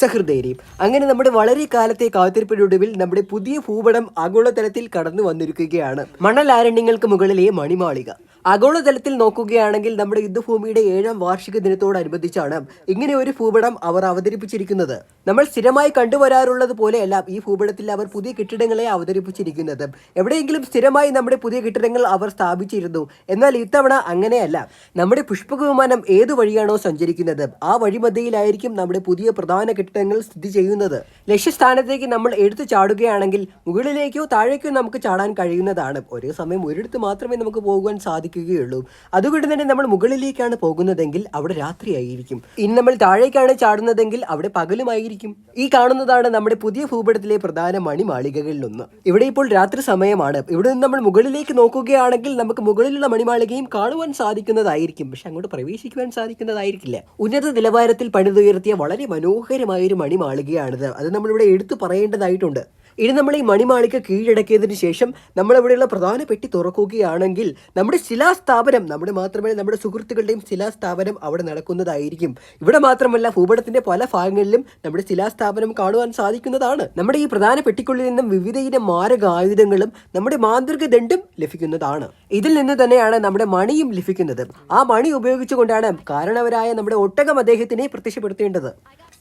സഹൃദയരെ അങ്ങനെ നമ്മുടെ വളരെ കാലത്തെ കാത്തിരിപ്പിനൊടുവിൽ നമ്മുടെ പുതിയ ഭൂപടം ആഗോളതലത്തിൽ കടന്നു വന്നിരിക്കുകയാണ്. മണലാരണ്യങ്ങൾക്ക് മുകളിലെ മണിമാളിക. ആഗോളതലത്തിൽ നോക്കുകയാണെങ്കിൽ നമ്മുടെ യുദ്ധഭൂമിയുടെ ഏഴാം വാർഷിക ദിനത്തോടനുബന്ധിച്ചാണ് ഇങ്ങനെ ഒരു ഭൂപടം അവർ അവതരിപ്പിച്ചിരിക്കുന്നത്. നമ്മൾ സ്ഥിരമായി കണ്ടുവരാറുള്ളത് പോലെയല്ല ഈ ഭൂപടത്തിൽ അവർ പുതിയ കെട്ടിടങ്ങളെ അവതരിപ്പിച്ചിരിക്കുന്നത്. എവിടെയെങ്കിലും സ്ഥിരമായി നമ്മുടെ പുതിയ കെട്ടിടങ്ങൾ അവർ സ്ഥാപിച്ചിരുന്നു. എന്നാൽ ഇത്തവണ അങ്ങനെയല്ല. നമ്മുടെ പുഷ്പക വിമാനം ഏതു വഴിയാണോ സഞ്ചരിക്കുന്നത്? ആ വഴിമധ്യയിലായിരിക്കും നമ്മുടെ പുതിയ പ്രധാന കെട്ടിടങ്ങൾ സ്ഥിതി ചെയ്യുന്നത്. ലക്ഷ്യസ്ഥാനത്തേക്ക് നമ്മൾ എടുത്തു ചാടുകയാണെങ്കിൽ മുകളിലേക്കോ താഴേക്കോ നമുക്ക് ചാടാൻ കഴിയുന്നതാണ്. ഒരേ സമയം ഒരിടത്ത് മാത്രമേ നമുക്ക് പോകുവാൻ സാധിക്കുകയുള്ളൂ. അതുകൊണ്ട് തന്നെ നമ്മൾ മുകളിലേക്കാണ് പോകുന്നതെങ്കിൽ അവിടെ രാത്രിയായിരിക്കും. ഇനി നമ്മൾ താഴേക്കാണ് ചാടുന്നതെങ്കിൽ അവിടെ പകലുമായിരിക്കും. ഈ കാണുന്നതാണ് നമ്മുടെ പുതിയ ഭൂപടത്തിലെ പ്രധാന മണിമാളികകളിലൊന്ന്. ഇവിടെ ഇപ്പോൾ രാത്രി സമയമാണ്. ഇവിടെ നിന്ന് നമ്മൾ മുകളിലേക്ക് നോക്കുകയാണെങ്കിൽ നമുക്ക് മുകളിലുള്ള മണിമാളികയും കാണുവാൻ സാധിക്കുന്നതായിരിക്കും. പക്ഷെ അങ്ങോട്ട് പ്രവേശിക്കുവാൻ സാധിക്കുന്നതായിരിക്കില്ല. ഉന്നത നിലവാരത്തിൽ പണിതുയർത്തിയ വളരെ മനോഹരമായ ഒരു മണിമാളികയാണിത്. അത് നമ്മളിവിടെ എടുത്തു പറയേണ്ടതായിട്ടുണ്ട്. ഇനി നമ്മൾ ഈ മണിമാളിക കീഴടക്കിയതിന് ശേഷം നമ്മളിവിടെയുള്ള പ്രധാന പെട്ടി തുറക്കുകയാണെങ്കിൽ നമ്മുടെ ശിലാസ്ഥാപനം നമ്മുടെ മാത്രമല്ല നമ്മുടെ സുഹൃത്തുക്കളുടെയും ശിലാസ്ഥാപനം അവിടെ നടക്കുന്നതായിരിക്കും. ഇവിടെ മാത്രമല്ല ഭൂപടത്തിന്റെ പല ഭാഗങ്ങളിലും നമ്മുടെ ശിലാസ്ഥാപനം കാണുവാൻ സാധിക്കുന്നതാണ്. നമ്മുടെ ഈ പ്രധാന പെട്ടിക്കുള്ളിൽ നിന്നും വിവിധയിനം മാരക ആയുധങ്ങളും നമ്മുടെ മാന്ത്രിക ദണ്ഡും ലഭിക്കുന്നതാണ്. ഇതിൽ നിന്ന് തന്നെയാണ് നമ്മുടെ മണിയും ലഭിക്കുന്നത്. ആ മണി ഉപയോഗിച്ചുകൊണ്ടാണ് കാരണവരായ നമ്മുടെ ഒട്ടകം അദ്ദേഹത്തിനെ പ്രത്യക്ഷപ്പെടുത്തേണ്ടത്.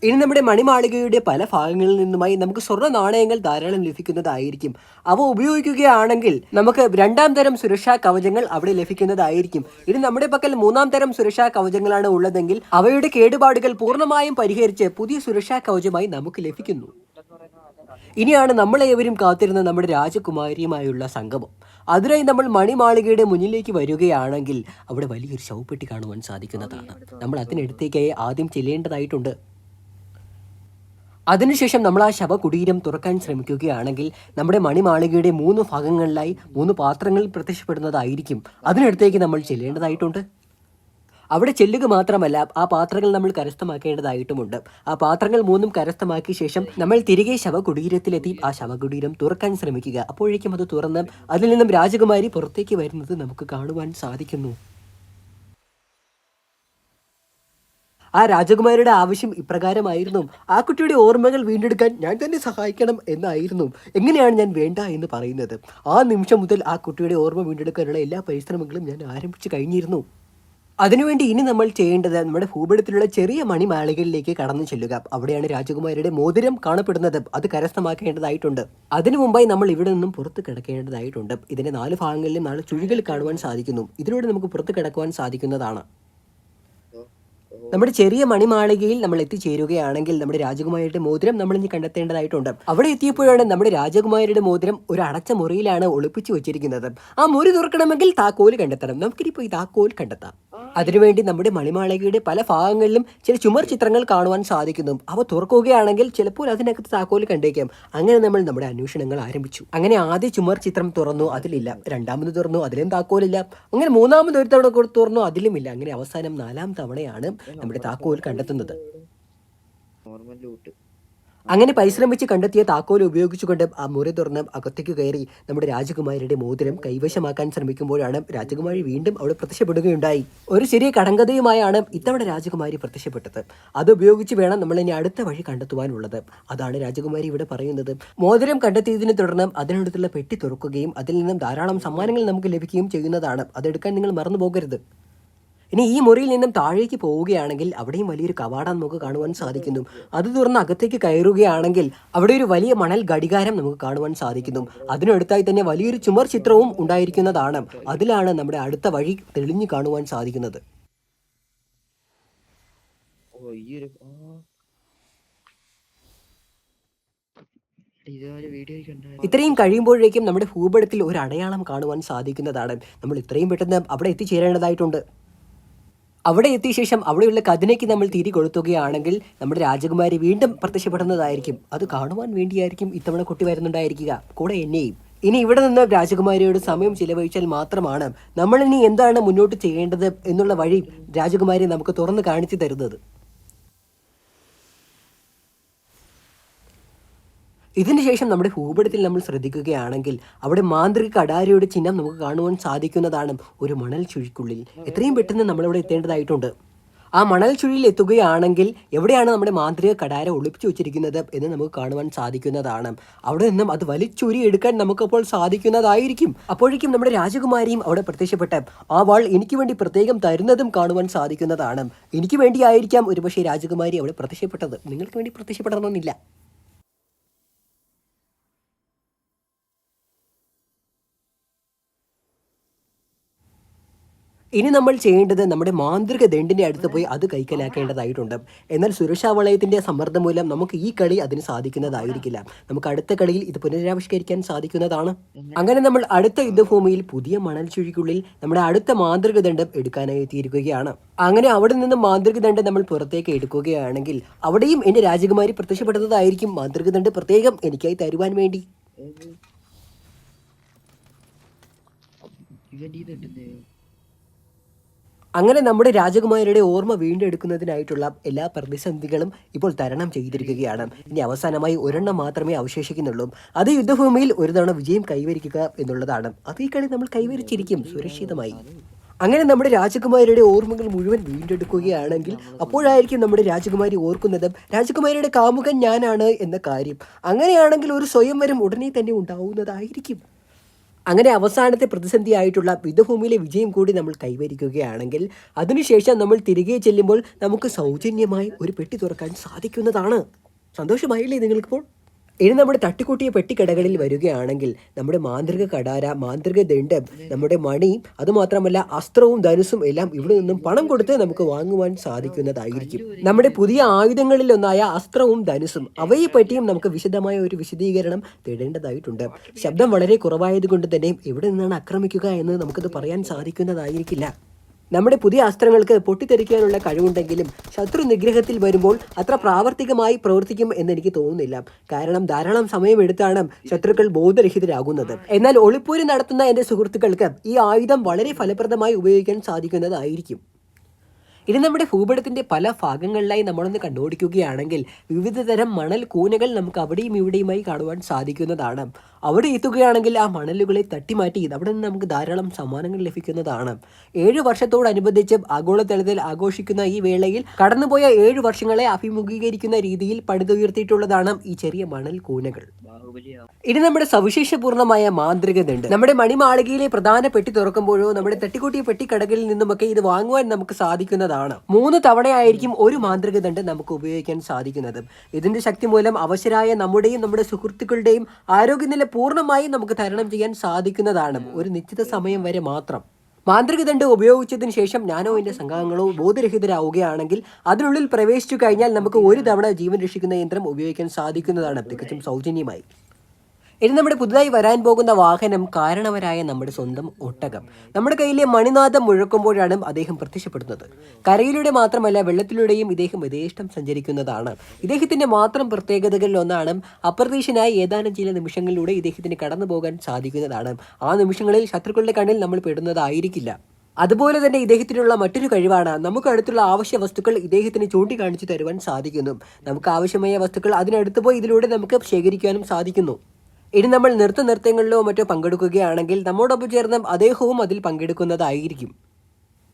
ഇനി നമ്മുടെ മണിമാളികയുടെ പല ഭാഗങ്ങളിൽ നിന്നുമായി നമുക്ക് സ്വർണ നാണയങ്ങൾ ധാരാളം ലഭിക്കുന്നതായിരിക്കും. അവ ഉപയോഗിക്കുകയാണെങ്കിൽ നമുക്ക് രണ്ടാം തരം സുരക്ഷാ കവചങ്ങൾ അവിടെ ലഭിക്കുന്നതായിരിക്കും. ഇനി നമ്മുടെ പക്കൽ മൂന്നാം തരം സുരക്ഷാ കവചങ്ങളാണ് ഉള്ളതെങ്കിൽ അവയുടെ കേടുപാടുകൾ പൂർണമായും പരിഹരിച്ച് പുതിയ സുരക്ഷാ കവചമായി നമുക്ക് ലഭിക്കുന്നു. ഇനിയാണ് നമ്മളേവരും കാത്തിരുന്ന നമ്മുടെ രാജകുമാരിയുമായുള്ള സംഗമം. അതിനായി നമ്മൾ മണിമാളികയുടെ മുന്നിലേക്ക് വരികയാണെങ്കിൽ അവിടെ വലിയൊരു ശവപ്പെട്ടി കാണുവാൻ സാധിക്കുന്നതാണ്. നമ്മൾ അതിനടുത്തേക്കായി ആദ്യം ചെല്ലേണ്ടതായിട്ടുണ്ട്. അതിനുശേഷം നമ്മൾ ആ ശവകുടീരം തുറക്കാൻ ശ്രമിക്കുകയാണെങ്കിൽ നമ്മുടെ മണിമാളികയുടെ മൂന്ന് ഭാഗങ്ങളിലായി മൂന്ന് പാത്രങ്ങൾ പ്രത്യക്ഷപ്പെടുന്നതായിരിക്കും. അതിനടുത്തേക്ക് നമ്മൾ ചെല്ലേണ്ടതായിട്ടുണ്ട്. അവിടെ ചെല്ലുക മാത്രമല്ല ആ പാത്രങ്ങൾ നമ്മൾ കരസ്ഥമാക്കേണ്ടതായിട്ടുമുണ്ട്. ആ പാത്രങ്ങൾ മൂന്നും കരസ്ഥമാക്കിയ ശേഷം നമ്മൾ തിരികെ ശവകുടീരത്തിലെത്തി ആ ശവകുടീരം തുറക്കാൻ ശ്രമിക്കുക. അപ്പോഴേക്കും അത് തുറന്ന് അതിൽ നിന്നും രാജകുമാരി പുറത്തേക്ക് വരുന്നത് നമുക്ക് കാണുവാൻ സാധിക്കുന്നു. ആ രാജകുമാരിയുടെ ആവശ്യം ഇപ്രകാരമായിരുന്നു. ആ കുട്ടിയുടെ ഓർമ്മകൾ വീണ്ടെടുക്കാൻ ഞാൻ തന്നെ സഹായിക്കണം എന്നായിരുന്നു. എങ്ങനെയാണ് ഞാൻ വേണ്ട എന്ന് പറയുന്നത്? ആ നിമിഷം മുതൽ ആ കുട്ടിയുടെ ഓർമ്മ വീണ്ടെടുക്കാനുള്ള എല്ലാ പരിശ്രമങ്ങളും ഞാൻ ആരംഭിച്ചു കഴിഞ്ഞിരുന്നു. അതിനുവേണ്ടി ഇനി നമ്മൾ ചെയ്യേണ്ടത് നമ്മുടെ ഭൂപടത്തിലുള്ള ചെറിയ മണിമാളികളിലേക്ക് കടന്നു ചെല്ലുക. അവിടെയാണ് രാജകുമാരിയുടെ മോതിരം കാണപ്പെടുന്നത്. അത് കരസ്ഥമാക്കേണ്ടതായിട്ടുണ്ട്. അതിനു മുമ്പായി നമ്മൾ ഇവിടെ നിന്നും പുറത്ത് കിടക്കേണ്ടതായിട്ടുണ്ട്. ഇതിന്റെ നാല് ഭാഗങ്ങളിലും നാല് ചുഴികൾ കാണുവാൻ സാധിക്കുന്നു. ഇതിലൂടെ നമുക്ക് പുറത്ത് കിടക്കുവാൻ സാധിക്കുന്നതാണ്. നമ്മുടെ ചെറിയ മണിമാളികയിൽ നമ്മൾ എത്തിച്ചേരുകയാണെങ്കിൽ നമ്മുടെ രാജകുമാരിയുടെ മോതിരം നമ്മൾ ഇനി കണ്ടെത്തേണ്ടതായിട്ടുണ്ട്. അവിടെ എത്തിയപ്പോഴാണ് നമ്മുടെ രാജകുമാരിയുടെ മോതിരം ഒരു അടച്ച മുറിയിലാണ് ഒളിപ്പിച്ചു വെച്ചിരിക്കുന്നത്. ആ മുറി തുറക്കണമെങ്കിൽ താക്കോൽ കണ്ടെത്തണം. നമുക്കിനിപ്പോൾ ഈ താക്കോൽ കണ്ടെത്താം. അതിനുവേണ്ടി നമ്മുടെ മണിമാളികയുടെ പല ഭാഗങ്ങളിലും ചില ചുമർ ചിത്രങ്ങൾ കാണുവാൻ സാധിക്കുന്നു. അവ തുറക്കുകയാണെങ്കിൽ ചിലപ്പോൾ അതിനകത്ത് താക്കോൽ കണ്ടേക്കാം. അങ്ങനെ നമ്മൾ നമ്മുടെ അന്വേഷണങ്ങൾ ആരംഭിച്ചു. അങ്ങനെ ആദ്യ ചുമർ ചിത്രം തുറന്നു അതിലില്ല. രണ്ടാമത് തുറന്നു അതിലും താക്കോലില്ല. അങ്ങനെ മൂന്നാമത് ഒരു തവണ തുറന്നു അതിലുമില്ല. അങ്ങനെ അവസാനം നാലാം തവണയാണ് നമ്മുടെ താക്കോൽ കണ്ടെത്തുന്നത്. Normal loot. അങ്ങനെ പരിശ്രമിച്ച് കണ്ടെത്തിയ താക്കോൽ ഉപയോഗിച്ചുകൊണ്ട് ആ മുറി തുറന്ന് അകത്തേക്ക് കയറി നമ്മുടെ രാജകുമാരിയുടെ മോതിരം കൈവശമാക്കാൻ ശ്രമിക്കുമ്പോഴാണ് രാജകുമാരി വീണ്ടും അവിടെ പ്രത്യക്ഷപ്പെടുകയുണ്ടായി. ഒരു ചെറിയ കടങ്കഥയുമായാണ് ഇത്തവണ രാജകുമാരി പ്രത്യക്ഷപ്പെട്ടത്. അത് ഉപയോഗിച്ച് വേണം നമ്മൾ ഇനി അടുത്ത വഴി കണ്ടെത്തുവാനുള്ളത്. അതാണ് രാജകുമാരി ഇവിടെ പറയുന്നത്. മോതിരം കണ്ടെത്തിയതിനെ തുടർന്ന് അതിനടുത്തുള്ള പെട്ടി തുറക്കുകയും അതിൽ നിന്നും ധാരാളം സമ്മാനങ്ങൾ നമുക്ക് ലഭിക്കുകയും ചെയ്യുന്നതാണ്. അതെടുക്കാൻ നിങ്ങൾ മറന്നു പോകരുത് ഇനി ഈ മുറിയിൽ നിന്നും താഴേക്ക് പോവുകയാണെങ്കിൽ അവിടെയും വലിയൊരു കവാടം നമുക്ക് കാണുവാൻ സാധിക്കുന്നു. അത് തുറന്ന് അകത്തേക്ക് കയറുകയാണെങ്കിൽ അവിടെ ഒരു വലിയ മണൽ ഘടികാരം നമുക്ക് കാണുവാൻ സാധിക്കുന്നു. അതിനടുത്തായി തന്നെ വലിയൊരു ചുമർ ചിത്രവും ഉണ്ടായിരിക്കുന്നതാണ്. അതിലാണ് നമ്മുടെ അടുത്ത വഴി തെളിഞ്ഞു കാണുവാൻ സാധിക്കുന്നത്. ഇത്രയും കഴിയുമ്പോഴേക്കും നമ്മുടെ ഭൂപടത്തിൽ ഒരു അടയാളം കാണുവാൻ സാധിക്കുന്നതാണ്. നമ്മൾ ഇത്രയും പെട്ടെന്ന് അവിടെ എത്തിച്ചേരേണ്ടതായിട്ടുണ്ട്. അവിടെ എത്തിയ ശേഷം അവിടെയുള്ള കഥനയ്ക്ക് നമ്മൾ തിരി കൊടുത്തുകയാണെങ്കിൽ നമ്മുടെ രാജകുമാരി വീണ്ടും പ്രത്യക്ഷപ്പെടുന്നതായിരിക്കും. അത് കാണുവാൻ വേണ്ടിയായിരിക്കും ഇത്തവണ കുട്ടി വരുന്നുണ്ടായിരിക്കുക. കൂടെ എന്നെയും. ഇനി ഇവിടെ നിന്ന് രാജകുമാരിയോട് സമയം ചിലവഴിച്ചാൽ മാത്രമാണ് നമ്മൾ ഇനി എന്താണ് മുന്നോട്ട് ചെയ്യേണ്ടത് എന്നുള്ള വഴി രാജകുമാരി നമുക്ക് തുറന്നു കാണിച്ചു തരുന്നത്. ഇതിനുശേഷം നമ്മുടെ ഭൂപടത്തിൽ നമ്മൾ ശ്രദ്ധിക്കുകയാണെങ്കിൽ അവിടെ മാന്ത്രിക കടാരിയുടെ ചിഹ്നം നമുക്ക് കാണുവാൻ സാധിക്കുന്നതാണ് ഒരു മണൽ ചുഴിക്കുള്ളിൽ. എത്രയും പെട്ടെന്ന് നമ്മളവിടെ എത്തേണ്ടതായിട്ടുണ്ട്. ആ മണൽ ചുഴിയിൽ എത്തുകയാണെങ്കിൽ എവിടെയാണ് നമ്മുടെ മാന്ത്രിക കടാര ഒളിപ്പിച്ചു വെച്ചിരിക്കുന്നത് എന്ന് നമുക്ക് കാണുവാൻ സാധിക്കുന്നതാണ്. അവിടെ നിന്നും അത് വലിച്ചൂരി എടുക്കാൻ നമുക്കപ്പോൾ സാധിക്കുന്നതായിരിക്കും. അപ്പോഴേക്കും നമ്മുടെ രാജകുമാരിയും അവിടെ പ്രത്യക്ഷപ്പെട്ട് ആ വാൾ എനിക്ക് വേണ്ടി പ്രത്യേകം തരുന്നതും കാണുവാൻ സാധിക്കുന്നതാണ്. എനിക്ക് വേണ്ടിയായിരിക്കാം ഒരുപക്ഷെ രാജകുമാരി അവിടെ പ്രത്യക്ഷപ്പെട്ടത്. നിങ്ങൾക്ക് വേണ്ടി പ്രത്യക്ഷപ്പെടണമെന്നില്ല. ഇനി നമ്മൾ ചെയ്യേണ്ടത് നമ്മുടെ മാന്ത്രിക ദണ്ഡിന്റെ അടുത്ത് പോയി അത് കൈക്കലാക്കേണ്ടതായിട്ടുണ്ട്. എന്നാൽ സുരക്ഷാ വളയത്തിന്റെ സമ്മർദ്ദം മൂലം നമുക്ക് ഈ കളി അതിന് സാധിക്കുന്നതായിരിക്കില്ല. നമുക്ക് അടുത്ത കളിയിൽ ഇത് പുനരാവിഷ്കരിക്കാൻ സാധിക്കുന്നതാണ്. അങ്ങനെ നമ്മൾ അടുത്ത യുദ്ധഭൂമിയിൽ പുതിയ മണൽ ചുഴിക്കുള്ളിൽ നമ്മുടെ അടുത്ത മാന്ത്രിക ദണ്ഡം എടുക്കാനായി എത്തിയിരിക്കുകയാണ്. അങ്ങനെ അവിടെ നിന്ന് മാന്ത്രിക ദണ്ഡം നമ്മൾ പുറത്തേക്ക് എടുക്കുകയാണെങ്കിൽ അവിടെയും എന്റെ രാജകുമാരി പ്രത്യക്ഷപ്പെടുന്നതായിരിക്കും മാന്ത്രിക ദണ്ഡ് പ്രത്യേകം എനിക്കായി തരുവാൻ വേണ്ടി? ഇവന്റെ ഇത് അങ്ങനെ നമ്മുടെ രാജകുമാരിയുടെ ഓർമ്മ വീണ്ടെടുക്കുന്നതിനായിട്ടുള്ള എല്ലാ പ്രതിസന്ധികളും ഇപ്പോൾ തരണം ചെയ്തിരിക്കുകയാണ്. ഇനി അവസാനമായി ഒരെണ്ണം മാത്രമേ അവശേഷിക്കുന്നുള്ളൂ. അത് യുദ്ധഭൂമിയിൽ ഒരു തവണ വിജയം കൈവരിക്കുക എന്നുള്ളതാണ്. അത് ഈ കളി നമ്മൾ കൈവരിച്ചിരിക്കും സുരക്ഷിതമായി. അങ്ങനെ നമ്മുടെ രാജകുമാരിയുടെ ഓർമ്മകൾ മുഴുവൻ വീണ്ടെടുക്കുകയാണെങ്കിൽ അപ്പോഴായിരിക്കും നമ്മുടെ രാജകുമാരി ഓർക്കുന്നത് രാജകുമാരിയുടെ കാമുകൻ ഞാനാണ് എന്ന കാര്യം. അങ്ങനെയാണെങ്കിൽ ഒരു സ്വയംവരം ഉടനെ തന്നെ ഉണ്ടാവുന്നതായിരിക്കും. അങ്ങനെ അവസാനത്തെ പ്രതിസന്ധിയായിട്ടുള്ള യുദ്ധഭൂമിയിലെ വിജയം കൂടി നമ്മൾ കൈവരിക്കുകയാണെങ്കിൽ അതിനുശേഷം നമ്മൾ തിരികെ ചെല്ലുമ്പോൾ നമുക്ക് സൗജന്യമായി ഒരു പെട്ടി തുറക്കാൻ സാധിക്കുന്നതാണ്. സന്തോഷമായില്ലേ നിങ്ങൾക്കിപ്പോൾ? ഇനി നമ്മുടെ തട്ടിക്കൂട്ടിയ പെട്ടിക്കടകളിൽ വരികയാണെങ്കിൽ നമ്മുടെ മാന്ത്രിക കടാര മാന്ത്രിക ദണ്ഡം നമ്മുടെ മണി അതുമാത്രമല്ല അസ്ത്രവും ധനുസും എല്ലാം ഇവിടെ നിന്നും പണം കൊടുത്ത് നമുക്ക് വാങ്ങുവാൻ സാധിക്കുന്നതായിരിക്കും. നമ്മുടെ പുതിയ ആയുധങ്ങളിൽ ഒന്നായ അസ്ത്രവും ധനുസും അവയെ പറ്റിയും നമുക്ക് വിശദമായ ഒരു വിശദീകരണം തേടേണ്ടതായിട്ടുണ്ട്. ശബ്ദം വളരെ കുറവായതുകൊണ്ട് തന്നെ എവിടെ നിന്നാണ് ആക്രമിക്കുക എന്ന് നമുക്കത് പറയാൻ സാധിക്കുന്നതായിരിക്കില്ല. നമ്മുടെ പുതിയ അസ്ത്രങ്ങൾക്ക് പൊട്ടിത്തെറിക്കാനുള്ള കഴിവുണ്ടെങ്കിലും ശത്രു നിഗ്രഹത്തിൽ വരുമ്പോൾ അത്ര പ്രാവർത്തികമായി പ്രവർത്തിക്കും എന്ന് എനിക്ക് തോന്നുന്നില്ല. കാരണം ധാരാളം സമയമെടുത്താണ് ശത്രുക്കൾ ബോധരഹിതരാകുന്നത്. എന്നാൽ ഒളിപ്പൂര് നടത്തുന്ന എന്റെ സുഹൃത്തുക്കൾക്ക് ഈ ആയുധം വളരെ ഫലപ്രദമായി ഉപയോഗിക്കാൻ സാധിക്കുന്നതായിരിക്കും. ഇനി നമ്മുടെ ഭൂപടത്തിന്റെ പല ഭാഗങ്ങളിലായി നമ്മളൊന്ന് കണ്ടുപിടിക്കുകയാണെങ്കിൽ വിവിധ തരം മണൽ കൂനകൾ നമുക്ക് അവിടെയും ഇവിടെയുമായി കാണുവാൻ സാധിക്കുന്നതാണ്. അവിടെ എത്തുകയാണെങ്കിൽ ആ മണലുകളെ തട്ടിമാറ്റി അവിടെ നിന്ന് നമുക്ക് ധാരാളം സമ്മാനങ്ങൾ ലഭിക്കുന്നതാണ്. ഏഴ് വർഷത്തോടനുബന്ധിച്ച് ആഗോളതലത്തിൽ ആഘോഷിക്കുന്ന ഈ വേളയിൽ കടന്നുപോയ ഏഴ് വർഷങ്ങളെ അഭിമുഖീകരിക്കുന്ന രീതിയിൽ പണിതുയർത്തിയിട്ടുള്ളതാണ് ഈ ചെറിയ മണൽ കൂനകൾ. ഇനി നമ്മുടെ സവിശേഷപൂർണമായ മാന്ത്രികതയുണ്ട് നമ്മുടെ മണിമാളികയിലെ പ്രധാന പെട്ടി തുറക്കുമ്പോഴോ നമ്മുടെ തട്ടിക്കൂട്ടിയ പെട്ടിക്കടകളിൽ നിന്നുമൊക്കെ ഇത് വാങ്ങുവാൻ നമുക്ക് സാധിക്കുന്നതാണ്. മൂന്ന് തവണയായിരിക്കും ഒരു മാന്ത്രികതണ്ട് നമുക്ക് ഉപയോഗിക്കാൻ സാധിക്കുന്നത്. ഇതിന്റെ ശക്തി മൂലം അവശരായ നമ്മുടെയും നമ്മുടെ സുഹൃത്തുക്കളുടെയും ആരോഗ്യനില പൂർണമായും നമുക്ക് തരണം ചെയ്യാൻ സാധിക്കുന്നതാണ്. ഒരു നിശ്ചിത സമയം വരെ മാത്രം. മാന്ത്രിക ദണ്ഡ് ഉപയോഗിച്ചതിന് ശേഷം ഞാനോ എന്റെ സംഘാംഗങ്ങളോ ബോധരഹിതരാവുകയാണെങ്കിൽ അതിനുള്ളിൽ പ്രവേശിച്ചു കഴിഞ്ഞാൽ നമുക്ക് ഒരു തവണ ജീവൻ രക്ഷിക്കുന്ന യന്ത്രം ഉപയോഗിക്കാൻ സാധിക്കുന്നതാണ് തികച്ചും സൗജന്യമായി. ഇനി നമ്മുടെ പുതുതായി വരാൻ പോകുന്ന വാഹനം കാരണവരായ നമ്മുടെ സ്വന്തം ഒട്ടകം. നമ്മുടെ കയ്യിലെ മണിനാഥം മുഴക്കുമ്പോഴാണ് അദ്ദേഹം പ്രത്യക്ഷപ്പെടുന്നത്. കരയിലൂടെ മാത്രമല്ല വെള്ളത്തിലൂടെയും ഇദ്ദേഹം യഥേഷ്ടം സഞ്ചരിക്കുന്നതാണ്. ഇദ്ദേഹത്തിന്റെ മാത്രം പ്രത്യേകതകളിൽ ഒന്നാണ് അപ്രതീക്ഷനായ ഏതാനും ചില നിമിഷങ്ങളിലൂടെ ഇദ്ദേഹത്തിന് കടന്നു പോകാൻ സാധിക്കുന്നതാണ്. ആ നിമിഷങ്ങളിൽ ശത്രുക്കളുടെ കണ്ണിൽ നമ്മൾ പെടുന്നതായിരിക്കില്ല. അതുപോലെ തന്നെ ഇദ്ദേഹത്തിനുള്ള മറ്റൊരു കഴിവാണ് നമുക്ക് അടുത്തുള്ള ആവശ്യ വസ്തുക്കൾ ഇദ്ദേഹത്തിന് ചൂണ്ടിക്കാണിച്ചു തരുവാൻ സാധിക്കുന്നു. നമുക്ക് ആവശ്യമായ വസ്തുക്കൾ അതിനടുത്ത് പോയി ഇതിലൂടെ നമുക്ക് ശേഖരിക്കാനും സാധിക്കുന്നു. ഇനി നമ്മൾ നൃത്ത നൃത്യങ്ങളിലോ മറ്റോ പങ്കെടുക്കുകയാണെങ്കിൽ നമ്മോടൊപ്പം ചേർന്ന് അദ്ദേഹവും അതിൽ പങ്കെടുക്കുന്നതായിരിക്കും.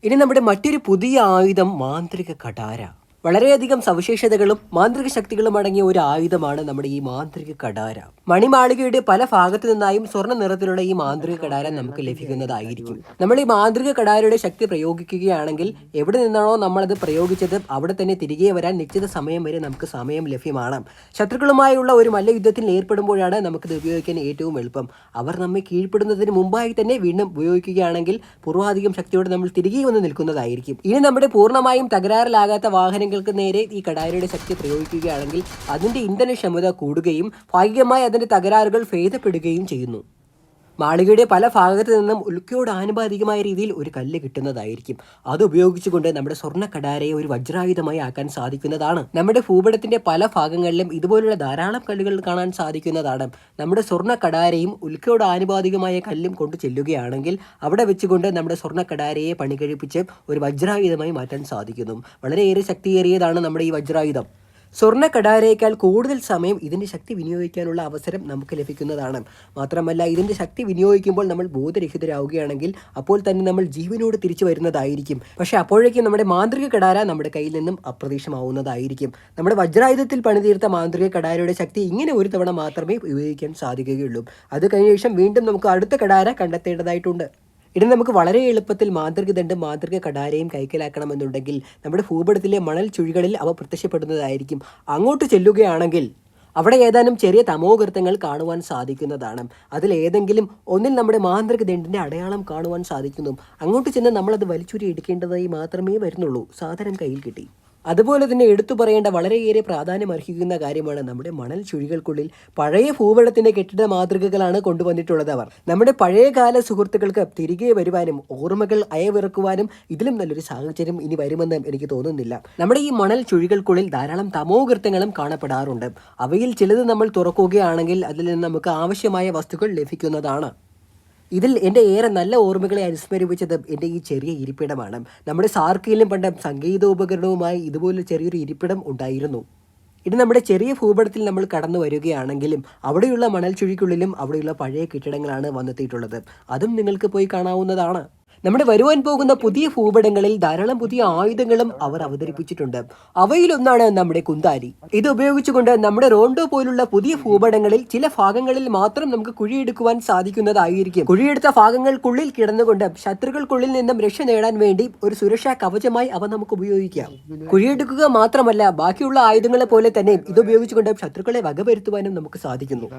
ഇനി നമ്മുടെ മറ്റൊരു പുതിയ ആയുധം മാന്ത്രിക കടാര. വളരെയധികം സവിശേഷതകളും മാന്ത്രിക ശക്തികളും അടങ്ങിയ ഒരു ആയുധമാണ് നമ്മുടെ ഈ മാന്ത്രിക കടാര. മണിമാളികയുടെ പല ഭാഗത്തു നിന്നായും സ്വർണ നിറത്തിലുള്ള ഈ മാന്ത്രിക കടാര നമുക്ക് ലഭിക്കുന്നതായിരിക്കും. നമ്മൾ ഈ മാന്ത്രിക കടാരയുടെ ശക്തി പ്രയോഗിക്കുകയാണെങ്കിൽ എവിടെ നിന്നാണോ നമ്മളത് പ്രയോഗിച്ചത് അവിടെ തന്നെ തിരികെ വരാൻ നിശ്ചിത സമയം വരെ നമുക്ക് സമയം ലഭ്യമാണ്. ശത്രുക്കളുമായുള്ള ഒരു മല്ലയുദ്ധത്തിൽ ഏർപ്പെടുമ്പോഴാണ് നമുക്കിത് ഉപയോഗിക്കാൻ ഏറ്റവും എളുപ്പം. അവർ നമ്മെ കീഴ്പ്പെടുന്നതിന് മുമ്പായി തന്നെ വീണ്ടും ഉപയോഗിക്കുകയാണെങ്കിൽ പൂർവാധികം ശക്തിയോടെ നമ്മൾ തിരികെ വന്ന് നിൽക്കുന്നതായിരിക്കും. ഇനി നമ്മുടെ പൂർണമായും തകരാറിലാകാത്ത വാഹനങ്ങൾക്ക് നേരെ ഈ കടാരയുടെ ശക്തി പ്രയോഗിക്കുകയാണെങ്കിൽ അതിന്റെ ഇന്ധനക്ഷമത കൂടുകയും ഭാഗികമായി അതിന്റെ തകരാറുകൾ ഭേദപ്പെടുകയും ചെയ്യുന്നു. മാളികയുടെ പല ഭാഗത്തു നിന്നും ഉൽക്കയോട് ആനുപാതികമായ രീതിയിൽ ഒരു കല്ല് കിട്ടുന്നതായിരിക്കും. അത് ഉപയോഗിച്ചുകൊണ്ട് നമ്മുടെ സ്വർണ കടാരയെ ഒരു വജ്രായുധമായി ആക്കാൻ സാധിക്കുന്നതാണ്. നമ്മുടെ ഭൂപടത്തിന്റെ പല ഭാഗങ്ങളിലും ഇതുപോലുള്ള ധാരാളം കല്ലുകൾ കാണാൻ സാധിക്കുന്നതാണ്. നമ്മുടെ സ്വർണ കടാരയും ഉൽക്കയോട് ആനുപാതികമായ കല്ലും കൊണ്ട് ചെല്ലുകയാണെങ്കിൽ അവിടെ വെച്ചുകൊണ്ട് നമ്മുടെ സ്വർണ കടാരയെ പണി കഴിപ്പിച്ച് ഒരു വജ്രായുധമായി മാറ്റാൻ സാധിക്കുന്നു. വളരെയേറെ ശക്തിയേറിയതാണ് നമ്മുടെ ഈ വജ്രായുധം. സ്വർണ കടാരയേക്കാൾ കൂടുതൽ സമയം ഇതിന്റെ ശക്തി വിനിയോഗിക്കാനുള്ള അവസരം നമുക്ക് ലഭിക്കുന്നതാണ്. മാത്രമല്ല ഇതിന്റെ ശക്തി വിനിയോഗിക്കുമ്പോൾ നമ്മൾ ബോധരഹിതരാകുകയാണെങ്കിൽ അപ്പോൾ തന്നെ നമ്മൾ ജീവനോട് തിരിച്ചു വരുന്നതായിരിക്കും. പക്ഷേ അപ്പോഴേക്കും നമ്മുടെ മാന്ത്രിക കടാര നമ്മുടെ കയ്യിൽ നിന്നും അപ്രതീക്ഷമാവുന്നതായിരിക്കും നമ്മുടെ വജ്രായുധത്തിൽ പണിതീർത്ത മാന്ത്രിക കടാരയുടെ ശക്തി ഇങ്ങനെ ഒരു തവണ മാത്രമേ ഉപയോഗിക്കാൻ സാധിക്കുകയുള്ളൂ. അത് കഴിഞ്ഞ ശേഷം വീണ്ടും നമുക്ക് അടുത്ത കടാര കണ്ടെത്തേണ്ടതായിട്ടുണ്ട്. ഇനി നമുക്ക് വളരെ എളുപ്പത്തിൽ മാതൃക ദണ്ഡും മാതൃക കടാരയും കൈക്കലാക്കണമെന്നുണ്ടെങ്കിൽ നമ്മുടെ ഭൂപടത്തിലെ മണൽ ചുഴികളിൽ അവ പ്രത്യക്ഷപ്പെടുന്നതായിരിക്കും. അങ്ങോട്ട് ചെല്ലുകയാണെങ്കിൽ അവിടെ ഏതാനും ചെറിയ തമോകൃത്തങ്ങൾ കാണുവാൻ സാധിക്കുന്നതാണ്. അതിൽ ഏതെങ്കിലും ഒന്നിൽ നമ്മുടെ മാന്ത്രിക ദണ്ഡിന്റെ അടയാളം കാണുവാൻ സാധിക്കുന്നു. അങ്ങോട്ട് ചെന്ന് നമ്മളത് വലിച്ചൂരി എടുക്കേണ്ടതായി മാത്രമേ വരുന്നുള്ളൂ. സാധനം കയ്യിൽ കിട്ടി. അതുപോലെ തന്നെ എടുത്തു പറയേണ്ട വളരെയേറെ പ്രാധാന്യം അർഹിക്കുന്ന കാര്യമാണ് നമ്മുടെ മണൽ ചുഴികൾക്കുള്ളിൽ പഴയ ഭൂപടത്തിന്റെ കെട്ടിട മാതൃകകളാണ് കൊണ്ടുവന്നിട്ടുള്ളത് അവർ. നമ്മുടെ പഴയകാല സുഹൃത്തുക്കൾക്ക് തിരികെ വരുവാനും ഓർമ്മകൾ അയവിറക്കുവാനും ഇതിലും നല്ലൊരു സാഹചര്യം ഇനി വരുമെന്ന് എനിക്ക് തോന്നുന്നില്ല. നമ്മുടെ ഈ മണൽ ചുഴികൾക്കുള്ളിൽ ധാരാളം തമോകൃത്യങ്ങളും കാണപ്പെടാറുണ്ട്. അവയിൽ ചിലത് നമ്മൾ തുറക്കുകയാണെങ്കിൽ അതിൽ നിന്ന് നമുക്ക് ആവശ്യമായ വസ്തുക്കൾ ലഭിക്കുന്നതാണ്. ഇതിൽ എന്റെ ഏറെ നല്ല ഓർമ്മകളെ അനുസ്മരിപ്പിച്ചത് എന്റെ ഈ ചെറിയ ഇരിപ്പിടമാണ്. നമ്മുടെ സാർക്കിലും പണ്ട് സംഗീതോപകരണവുമായി ഇതുപോലെ ചെറിയൊരു ഇരിപ്പിടം ഉണ്ടായിരുന്നു. ഇത് നമ്മുടെ ചെറിയ ഭൂപടത്തിൽ നമ്മൾ കടന്നു വരികയാണെങ്കിലും അവിടെയുള്ള മണൽ ചുഴിക്കുള്ളിലും അവിടെയുള്ള പഴയ കെട്ടിടങ്ങളാണ് വന്നെത്തിയിട്ടുള്ളത്. അതും നിങ്ങൾക്ക് പോയി കാണാവുന്നതാണ്. നമ്മുടെ വരുവാൻ പോകുന്ന പുതിയ ഭൂപടങ്ങളിൽ ധാരാളം പുതിയ ആയുധങ്ങളും അവർ അവതരിപ്പിച്ചിട്ടുണ്ട്. അവയിലൊന്നാണ് നമ്മുടെ കുന്താരി. ഇത് ഉപയോഗിച്ചുകൊണ്ട് നമ്മുടെ റോണ്ടോ പോലുള്ള പുതിയ ഭൂപടങ്ങളിൽ ചില ഭാഗങ്ങളിൽ മാത്രം നമുക്ക് കുഴിയെടുക്കുവാൻ സാധിക്കുന്നതായിരിക്കും. കുഴിയെടുത്ത ഭാഗങ്ങൾക്കുള്ളിൽ കിടന്നുകൊണ്ട് ശത്രുക്കൾക്കുള്ളിൽ നിന്നും രക്ഷ നേടാൻ വേണ്ടി ഒരു സുരക്ഷാ കവചമായി അവ നമുക്ക് ഉപയോഗിക്കാം. കുഴിയെടുക്കുക മാത്രമല്ല ബാക്കിയുള്ള ആയുധങ്ങളെ പോലെ തന്നെ ഇത് ഉപയോഗിച്ചുകൊണ്ട് ശത്രുക്കളെ വകവരുത്തുവാനും നമുക്ക് സാധിക്കുന്നു.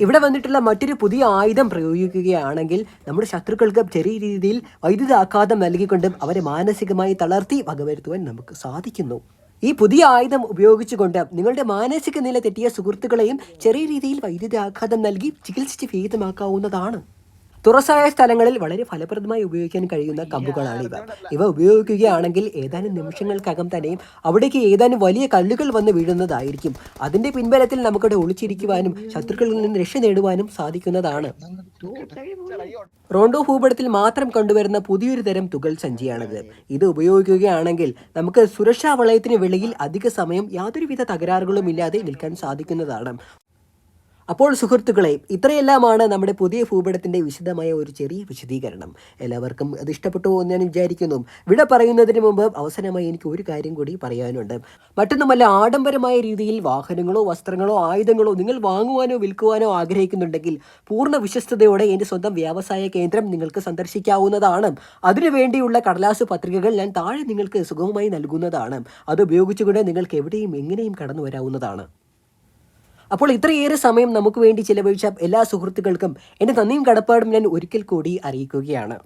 ഇവിടെ വന്നിട്ടുള്ള മറ്റൊരു പുതിയ ആയുധം പ്രയോഗിക്കുകയാണെങ്കിൽ നമ്മുടെ ശത്രുക്കൾക്ക് ചെറിയ രീതിയിൽ വൈദ്യുതാഘാതം നൽകിക്കൊണ്ടും അവരെ മാനസികമായി തളർത്തി വകവരുത്തുവാൻ നമുക്ക് സാധിക്കുന്നു. ഈ പുതിയ ആയുധം ഉപയോഗിച്ചുകൊണ്ട് നിങ്ങളുടെ മാനസിക നില തെറ്റിയ സുഹൃത്തുക്കളെയും ചെറിയ രീതിയിൽ വൈദ്യുതാഘാതം നൽകി ചികിത്സിച്ച് ഭേദമാക്കാവുന്നതാണ്. തുറസായ സ്ഥലങ്ങളിൽ വളരെ ഫലപ്രദമായി ഉപയോഗിക്കാൻ കഴിയുന്ന കമ്പുകളാണ് ഇവ. ഇവ ഉപയോഗിക്കുകയാണെങ്കിൽ ഏതാനും നിമിഷങ്ങൾക്കകം തന്നെ അവിടേക്ക് ഏതാനും വലിയ കല്ലുകൾ വന്ന് വീഴുന്നതായിരിക്കും. അതിന്റെ പിൻബലത്തിൽ നമുക്കിവിടെ ഒളിച്ചിരിക്കുവാനും ശത്രുക്കളിൽ നിന്ന് രക്ഷ നേടുവാനും സാധിക്കുന്നതാണ്. റോണ്ടോ ഭൂപടത്തിൽ മാത്രം കണ്ടുവരുന്ന പുതിയൊരു തരം തുകൽ സഞ്ചിയാണിത്. ഇത് ഉപയോഗിക്കുകയാണെങ്കിൽ നമുക്ക് സുരക്ഷാ വളയത്തിന് വെളിയിൽ അധിക സമയം യാതൊരുവിധ തകരാറുകളും ഇല്ലാതെ നിൽക്കാൻ സാധിക്കുന്നതാണ്. അപ്പോൾ സുഹൃത്തുക്കളെ ഇത്രയെല്ലാമാണ് നമ്മുടെ പുതിയ ഭൂപടത്തിന്റെ വിശദമായ ഒരു ചെറിയ വിശദീകരണം. എല്ലാവർക്കും അത് ഇഷ്ടപ്പെട്ടു എന്ന് ഞാൻ വിചാരിക്കുന്നു. വിട പറയുന്നതിന് മുമ്പ് അവസാനമായി എനിക്ക് ഒരു കാര്യം കൂടി പറയാനുണ്ട്. മറ്റൊന്നുമല്ല ആഡംബരമായ രീതിയിൽ വാഹനങ്ങളോ വസ്ത്രങ്ങളോ ആയുധങ്ങളോ നിങ്ങൾ വാങ്ങുവാനോ വിൽക്കുവാനോ ആഗ്രഹിക്കുന്നുണ്ടെങ്കിൽ പൂർണ വിശ്വസ്തയോടെ എന്റെ സ്വന്തം വ്യവസായ കേന്ദ്രം നിങ്ങൾക്ക് സന്ദർശിക്കാവുന്നതാണ്. അതിനുവേണ്ടിയുള്ള കടലാസ് പത്രികകൾ ഞാൻ താഴെ നിങ്ങൾക്ക് സുഗമമായി നൽകുന്നതാണ്. അത് ഉപയോഗിച്ചുകൊണ്ട് നിങ്ങൾക്ക് എവിടെയും എങ്ങനെയും കടന്നു വരാവുന്നതാണ് അപ്പോൾ ഇത്രയേറെ സമയം നമുക്ക് വേണ്ടി ചിലവഴിച്ച എല്ലാ സുഹൃത്തുക്കൾക്കും എന്റെ നന്ദിയും കടപ്പാടും ഞാൻ ഒരിക്കൽ കൂടി അറിയിക്കുകയാണ്.